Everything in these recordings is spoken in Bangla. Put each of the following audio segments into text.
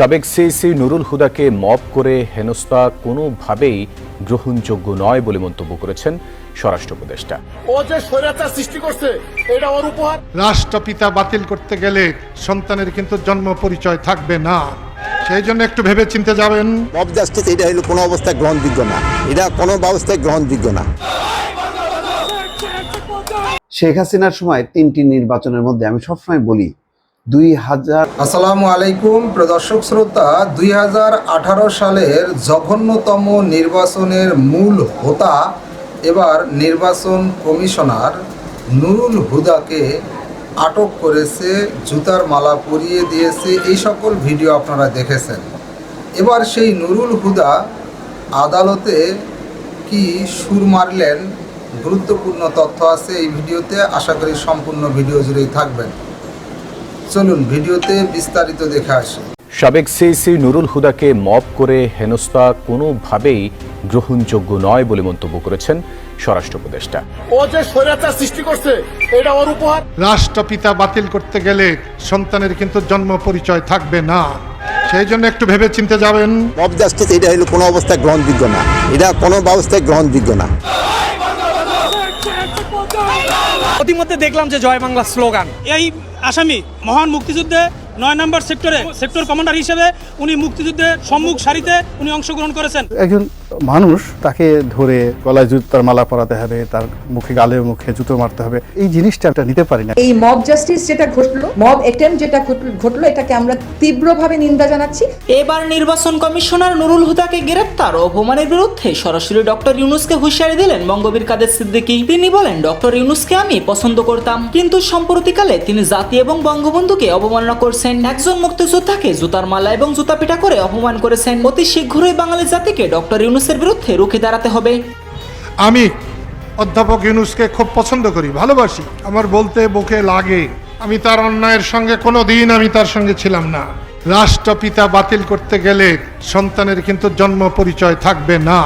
সাবেক সিইসি নুরুল হুদাকে মব করে হেনস্থা কোনোভাবেই গ্রহণযোগ্য নয় বলে মন্তব্য করেছেন স্বরাষ্ট্র উপদেষ্টা। ও যে স্বৈরাচার সৃষ্টি করছে এটা ওর উপহার। রাষ্ট্রপিতা বাতিল করতে গেলে সন্তানের কিন্তু জন্ম পরিচয় থাকবে না। সেই জন্য একটু ভেবে চিনতে যাবেন। মব জাস্টিস এটা হলো কোনো অবস্থায় গ্রহণযোগ্য না। এটা কোনো ব্যবস্থায় গ্রহণযোগ্য না। শেখ হাসিনার সময় তিনটি নির্বাচনের মধ্যে আমি সবসময় বলি দুই হাজার আসসালামু আলাইকুম প্রদর্শক শ্রোতা, দুই হাজার আঠারো সালের জঘন্যতম নির্বাচনের মূল হোতা এবার নির্বাচন কমিশনার নুরুল হুদাকে আটক করেছে, জুতার মালা পরিয়ে দিয়েছে, এই সকল ভিডিও আপনারা দেখেছেন। এবার সেই নুরুল হুদা আদালতে কি সুর মারলেন? গুরুত্বপূর্ণ তথ্য আছে এই ভিডিওতে, আশা করি সম্পূর্ণ ভিডিও জুড়েই থাকবেন। চলুন ভিডিওতে বিস্তারিত দেখে আসি। সাবেক সিইসি নুরুল হুদাকে মব করে হেনস্থা কোনোভাবেই গ্রহণযোগ্য নয় বলে মন্তব্য করেছেন স্বরাষ্ট্র উপদেষ্টা। ও যে স্বৈরাচার সৃষ্টি করছে এটা ওর উপহার। রাষ্ট্রপিতা বাতিল করতে গেলে সন্তানের কিন্তু জন্ম পরিচয় থাকবে না। সেই জন্য একটু ভেবে চিনতে যাবেন। মব জাস্টিস এটা হলো কোনো অবস্থায় গ্রহণযোগ্য না। এটা কোনো ব্যবস্থায় গ্রহণযোগ্য না। প্রতিমধ্যে দেখলাম যে জয় বাংলা স্লোগান। এই আসামি মহান মুক্তিযুদ্ধে নয় নম্বর সেক্টরে, সেক্টর কমান্ডার হিসেবে উনি মুক্তিযুদ্ধে সম্মুখ সারিতে উনি অংশগ্রহণ করেছেন। একজন মানুষ তাকে ধরে গলায় জুতার মালা পরাতে হবে তার মুখে গালে মুখে জুতো মারতে হবে। এই জিনিসটা একটা নিতে পারি না। এই মব জাস্টিস যেটা ঘটলো মব অ্যাটেম্প যেটা ঘটলো এটাকে আমরা তীব্রভাবে নিন্দা জানাচ্ছি। এবার নির্বাচন কমিশনার নুরুল হুদাকে গ্রেপ্তার ও অপমানের বিরুদ্ধে সরাসরি ডক্টর ইউনুসকে হুঁশিয়ারি দিলেন বঙ্গবীর কাদের সিদ্দিকী। তিনি বলেন ডক্টর ইউনুসকে আমি পছন্দ করতাম কিন্তু সম্প্রতিকালে তিনি জাতি এবং বঙ্গবন্ধুকে অবমাননা করছেন। একজন মুক্তিযোদ্ধাকে জুতার মালা এবং জুতা পিটা করে অপমান করেছেন। অতি শীঘ্রই বাঙালি জাতিকে ডক্টর ইউনুসের বিরুদ্ধে রুখে দাঁড়াতে হবে। আমি অধ্যাপক ইউনুসকে খুব পছন্দ করি, ভালোবাসি। আমার বলতে বুকে লাগে। আমি তার অন্যায়ের সঙ্গে কোনো দিন আমি তার সঙ্গে ছিলাম না। রাষ্ট্রপিতা বাতিল করতে গেলে সন্তানের কিন্তু জন্ম পরিচয় থাকবে না।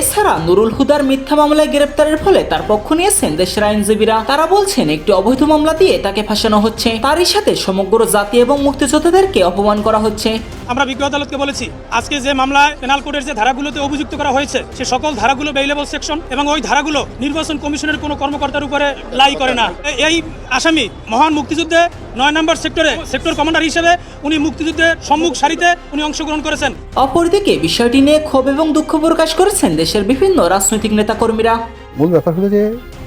এছাড়া নুরুল হুদার মিথ্যা মামলায় গ্রেপ্তারের ফলে তার পক্ষ নিয়েছেন দেশের আইনজীবীরা। তারা বলছেন একটি অবৈধ মামলা দিয়ে তাকে ফাঁসানো হচ্ছে। তারই সাথে সমগ্র জাতি এবং মুক্তিযোদ্ধাদেরকে অপমান করা হচ্ছে। আমরা বিজ্ঞ আদালতকে বলেছি আজকে যে মামলায় পেনাল কোডের যে ধারাগুলোতে অভিযুক্ত করা হয়েছে সে সকল ধারাগুলো বেইলেবল সেকশন এবং ওই ধারাগুলো নির্বাচন কমিশনের কোনো কর্মকর্তার উপরে লাই করে না। এই আসামি মহান মুক্তিযুদ্ধে নয় নম্বর সেক্টরে সেক্টর কমান্ডার হিসেবে উনি মুক্তিযুদ্ধের সম্মুখ সারিতে উনি অংশগ্রহণ করেছেন। অপরদিকে বিষয়টি নিয়ে ক্ষোভ এবং দুঃখ প্রকাশ করেছেন দেশের বিভিন্ন রাজনৈতিক নেতাকর্মীরা। মূল ব্যাপার হলো যে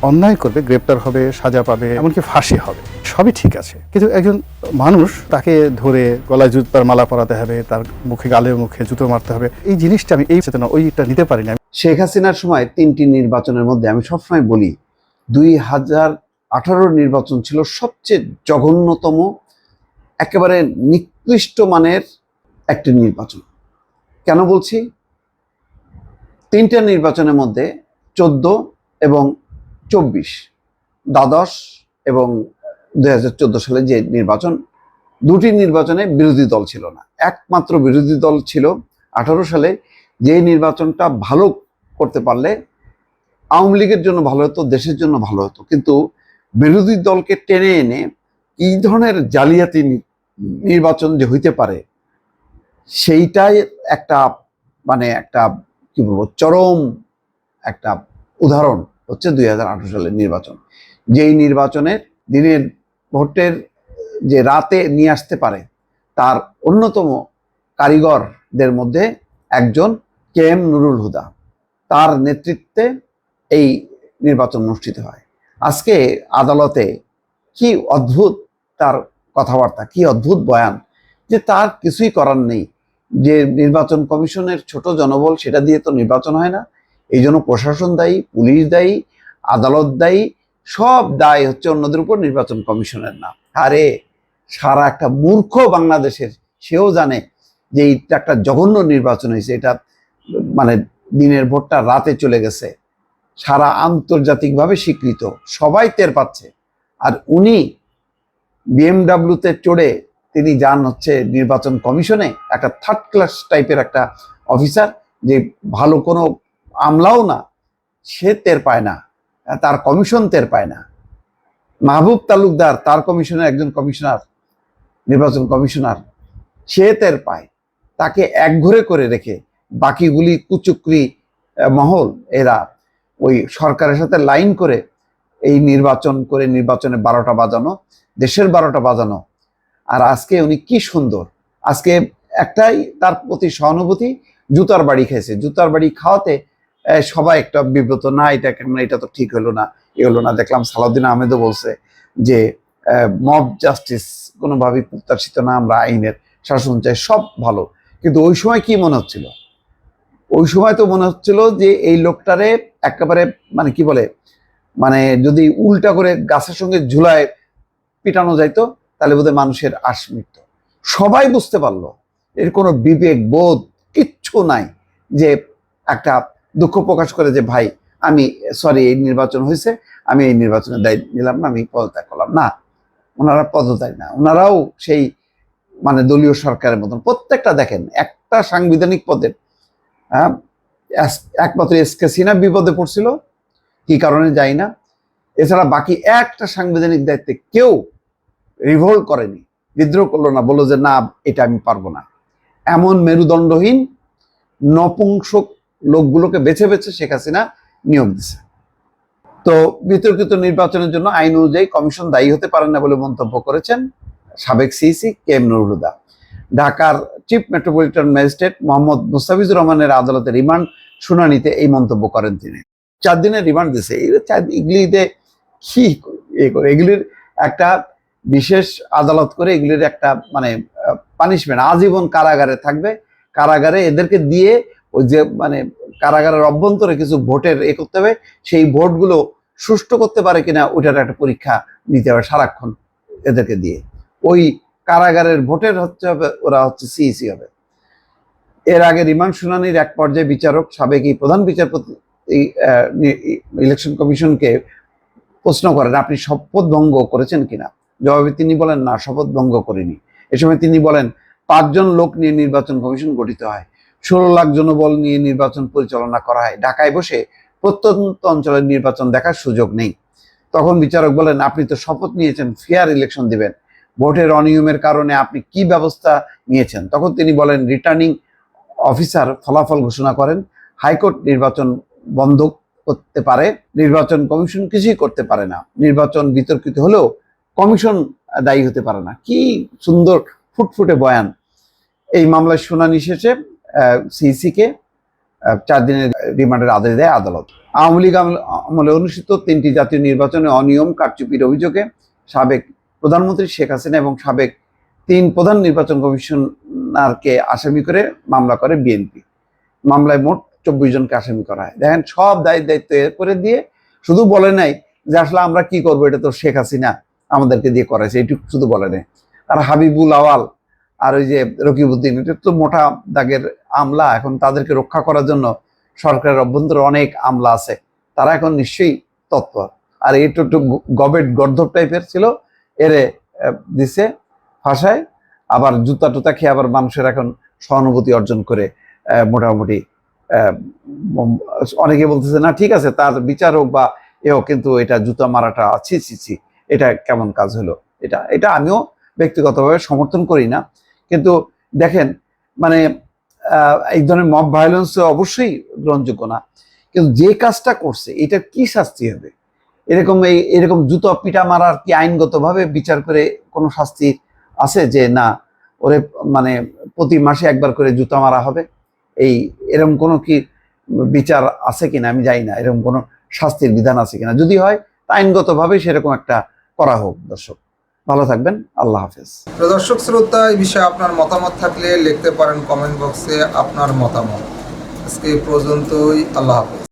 অন্যায় করবে গ্রেপ্তার হবে সাজা পাবে এমনকি ফাঁসি হবে সবই ঠিক আছে। কিন্তু একজন মানুষ তাকে ধরে গলায় জুতার মালা পরাতে হবে তার মুখে গালে মুখে জুতো মারতে হবে এই জিনিসটা আমি এই চেতনা ওইটা নিতে পারি না শেখ হাসিনার সময় তিনটি নির্বাচনের মধ্যে আমি সবসময় বলি দুই হাজার আঠারোর নির্বাচন ছিল সবচেয়ে জঘন্যতম একেবারে নিকৃষ্ট মানের একটি নির্বাচন। কেন বলছি? তিনটা নির্বাচনের মধ্যে চোদ্দ এবং চব্বিশ, দ্বাদশ এবং দুই হাজার চোদ্দ সালে যে নির্বাচন, দুটি নির্বাচনে বিরোধী দল ছিল না। একমাত্র বিরোধী দল ছিল আঠারো সালে, যে নির্বাচনটা ভালো করতে পারলে আওয়ামী লীগের জন্য ভালো হতো, দেশের জন্য ভালো হতো। কিন্তু বিরোধী দলকে টেনে এনে এই ধরনের জালিয়াতি নির্বাচন যে হইতে পারে, সেইটাই একটা মানে একটা কি বলব, চরম একটা উদাহরণ হচ্ছে দুই হাজার আঠারো সালের নির্বাচন। যেই নির্বাচনের দিনের ভোটের যে রাতে নিয়ে আসতে পারে, তার অন্যতম কারিগরদের মধ্যে একজন কে এম নুরুল হুদা। তার নেতৃত্বে এই নির্বাচন অনুষ্ঠিত হয়। আজকে আদালতে কি অদ্ভুত তার কথাবার্তা, কি অদ্ভুত বয়ান যে তার কিছুই করার নেই। যে নির্বাচন কমিশনের ছোট জনবল, সেটা দিয়ে তো নির্বাচন হয় না। এই জন্য প্রশাসন দায়ী, পুলিশ দায়ী, আদালত দায়ী, সব দায় হচ্ছে অন্যদের উপর নির্বাচন কমিশনের না আরে, সারা একটা মূর্খ বাংলাদেশের, সেও জানে যে এটা একটা জঘন্য নির্বাচন হয়েছে। এটা মানে দিনের ভোটটা রাতে চলে গেছে। সারা আন্তর্জাতিকভাবে স্বীকৃত। সবাই টের পাচ্ছে। আর উনি বিএমডাব্লিউতে চড়ে তিনি যান হচ্ছে নির্বাচন কমিশনে একটা থার্ড ক্লাস টাইপের একটা অফিসার যে ভালো কোনো আমলাও না, সে টের পায় না, তার কমিশন টের পায় না। মাহবুব তালুকদার, তার কমিশনের একজন কমিশনার, নির্বাচন কমিশনার, সে তের পায়। তাকে একঘরে করে রেখে বাকিগুলি কুচুকরি মহল, এরা ওই সরকারের সাথে লাইন করে এই নির্বাচন করে নির্বাচনে বারোটা বাজানো, দেশের বারোটা বাজানো আর আজকে উনি কি সুন্দর। আজকে একটাই তার প্রতি সহানুভূতি, জুতার বাড়ি খেয়েছে জুতার বাড়ি খাওয়াতে সবাই একটা বিব্রত, না, এটা কেমন, এটা তো ঠিক হলো না, এ হলো না। দেখলাম সালাউদ্দিন আহমেদও বলছে যে মব জাস্টিস কোনোভাবেই প্রত্যাশিত না, আমরা আইনের শাসন চাই, সব ভালো। কিন্তু ওই সময় কি মনে হচ্ছিল? ওই সময় তো মনে হচ্ছিল যে, এই লোকটারে একেবারে মানে কি বলে মানে যদি উল্টা করে গাছের সঙ্গে ঝুলায় পিটানো যাইতো তাহলে বোধহয় মানুষের আশ মিটত সবাই বুঝতে পারল এর কোনো বিবেক বোধ কিচ্ছু নাই যে একটা দুঃখ প্রকাশ করে যে ভাই আমি সরি এই নির্বাচন হয়েছে আমি এই নির্বাচনের দায়িত্ব নিলাম না আমি পদত্যাগ করলাম। না ওনারা পদত্যাগ না। ওনারাও সেই মানে দলীয় সরকারের মতন। প্রত্যেকটা দেখেন একটা সাংবিধানিক পদের হ্যাঁ, একমাত্র এস কে সিনহা বিপদে পড়ছিল কি কারণে যাই না? এছাড়া বাকি একটা সাংবিধানিক দায়িত্বে কেউ রিভোল্ট করেনি। বিদ্রোহ করল না, বলল যে না, এটা আমি পারব না। এমন মেরুদণ্ডহীন, নপুংসক লোকগুলোকে বেছে বেছে শেখ হাসিনা নিয়োগ দিছে। তো বিতর্কিত নির্বাচনের জন্য আইন অনুযায়ী কমিশন দায়ী হতে পারে না বলে মন্তব্য করেছেন সাবেক CEC K M Nurul Huda ঢাকার chief metropolitan magistrate Mohammad Mustafizur রহমানের আদালতে রিমান্ড শুনানিতে এই মন্তব্য করেন তিনি। চার দিনের রিমান্ড দিছে। এগুলিতে কি করে এগুলির একটা বিশেষ আদালত করে এগুলির একটা মানে পানিশমেন্ট আজীবন কারাগারে থাকবে। কারাগারে এদেরকে দিয়ে ওই যে মানে কারাগারের অভ্যন্তরে কিছু ভোটের এ করতে হবে। সেই ভোটগুলো সুষ্ঠু করতে পারে কিনা ওইটার একটা পরীক্ষা নিতে হবে, সারাক্ষণ এদেরকে দিয়ে। ওই কারাগারের ভোটের হচ্ছে হবে, ওরা হচ্ছে সিইসি হবে। এর আগে রিমান্ড শুনানির এক পর্যায়ে বিচারক, সাবেক এই প্রধান বিচারপতি ইলেকশন কমিশনকে প্রশ্ন করেন, আপনি শপথ ভঙ্গ করেছেন কিনা? জবাবে তিনি বলেন, না, শপথ ভঙ্গ করিনি। এ সময় তিনি বলেন, পাঁচজন লোক নিয়ে নির্বাচন কমিশন গঠিত হয়। ষোলো লাখ জনবল নিয়ে নির্বাচন পরিচালনা করা হয়। ঢাকায় বসে প্রত্যন্ত অঞ্চলের নির্বাচন দেখার সুযোগ নেই। তখন বিচারক বলেন, আপনি তো শপথ নিয়েছেন, ফেয়ার ইলেকশন দিবেন। ভোটের অনিয়মের কারণে আপনি কি ব্যবস্থা নিয়েছেন? তখন তিনি বলেন, রিটার্নিং অফিসার ফলাফল ঘোষণা করেন। হাইকোর্ট নির্বাচন বন্ধ করতে পারে। নির্বাচন কমিশন কিছুই করতে পারে না। নির্বাচন বিতর্কিত হলেও কমিশন দায়ী হতে পারে না। কি সুন্দর ফুটফুটে বয়ান। এই মামলার শুনানি শেষে সিইসিকে চার দিনের রিমান্ডের আদেশ দেয় আদালত। আওয়ামী লীগ আমল- অনুষ্ঠিত তিনটি জাতীয় নির্বাচনে অনিয়ম, কারচুপির অভিযোগে সাবেক প্রধানমন্ত্রী শেখ হাসিনা এবং সাবেক তিন প্রধান নির্বাচন কমিশনারকে আসামি করে মামলা করে বিএনপি। মামলায় মোট চব্বিশ জনকে আসামি করা হয়। দেখেন, সব দায়িত্ব দায়িত্ব করে দিয়ে শুধু বলে নাই যে আসলে আমরা কি করব, এটা তো শেখ হাসিনা আমাদেরকে দিয়ে করাইছে, এইটুকু শুধু বলে নেই। আর হাবিবুল আওয়াল আর ওই যে রকিবউদ্দিন এটা তো মোটা দাগের আমলা, এখন তাদেরকে রক্ষা করার জন্য সরকারের অভ্যন্তরে অনেক আমলা আছে। তারা এখন নিশ্চয়ই তৎপর। আর এটা একটু গবেট গর্ধব টাইপের ছিল, এরে দিছে ভাষায়, আবার জুতা টুতা খেয়ে আবার মানুষের এখন সহানুভূতি অর্জন করে মোটামুটি অনেকে বলতেছে, না, ঠিক আছে, তার বিচার হোক বা এ হোক, কিন্তু এটা জুতা মারাটা, ছি ছি ছি। এটা কেমন কাজ হলো? এটা এটা আমিও ব্যক্তিগতভাবে সমর্থন করি না। কিন্তু দেখেন মানে এই ধরনের মব ভায়োলেন্স অবশ্যই গ্রহণযোগ্য না। কিন্তু যে কাজটা করছে এটা কি শাস্তি হবে? এরকম এই, এরকম জুতো পিটা মারার কি আইনগতভাবে বিচার করে কোনো শাস্তি আছে যে না, ওরে মানে প্রতি মাসে একবার করে জুতা মারা হবে? এই এরকম কোনো কি বিচার আছে কিনা? আমি জানি না। এরকম কোনো শাস্তির বিধান আছে কিনা? যদি হয় আইনগতভাবে সেরকম একটা করা হোক, দর্শক। ভালো থাকবেন, আল্লাহ হাফেজ। দর্শক, শ্রোতা, এই বিষয়ে আপনার মতামত থাকলে লিখতে পারেন কমেন্ট বক্সে আপনার মতামত। আজকে পর্যন্তই, আল্লাহ হাফেজ।